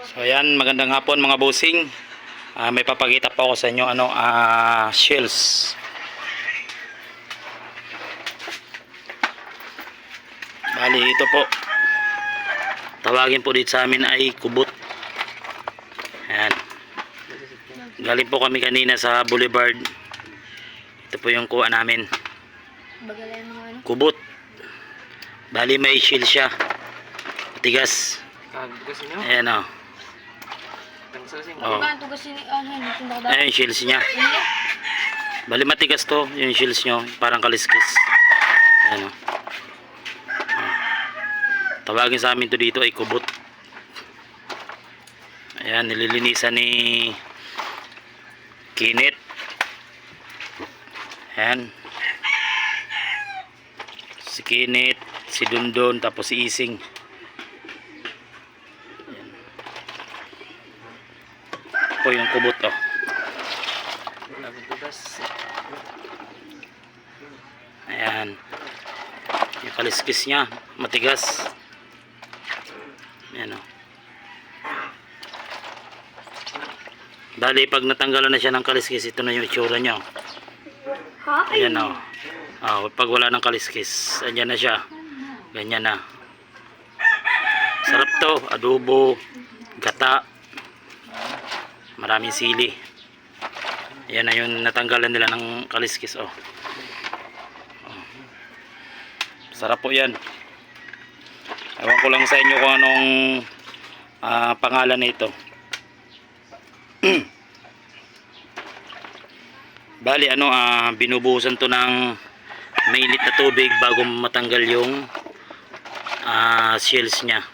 So ayan, magandang hapon mga busing. Ah, may papakita po ako sa inyo ano, ah, shells. Bali ito po. Tawagin po dito sa amin ay kubot. Ayan. Galing po kami kanina sa Boulevard. Ito po yung kuha namin. Bagalan mo ano? Kubot. Bali may shell siya. Nyo. Ayan o. Sasing. Oh. Diba, ang tugas ni ano, ko. Ayan yung shells niya. Bali matigas to, yung shells nyo, parang kaliskis. Ayan o. Tawagin sa amin to dito ay kubot. Ayan, nililinisan ni Kinit. Ayan. Si Kinit, si Dundon, tapos si Ising. Ito yung kubot oh. Ayan. Yung kaliskis niya, matigas. Ayan o. Bali, pag natanggalan na siya ng kaliskis, ito na yung itsura niya. oh. Ayan o. Oh, pag wala ng kaliskis, andyan na siya. Ganyan na. Sarap to. Adobo, gata, maraming sili. Ayan na yung natanggalan nila ng kaliskis. Oh. Sarap po yan. Ewan ko lang sa inyo kung anong ah, pangalan nito. Bali ano ah binubuhusan to ng mainit na tubig bago matanggal yung ah, shells niya.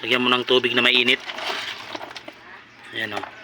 Lagyan mo ng tubig na mainit. Ayan oh.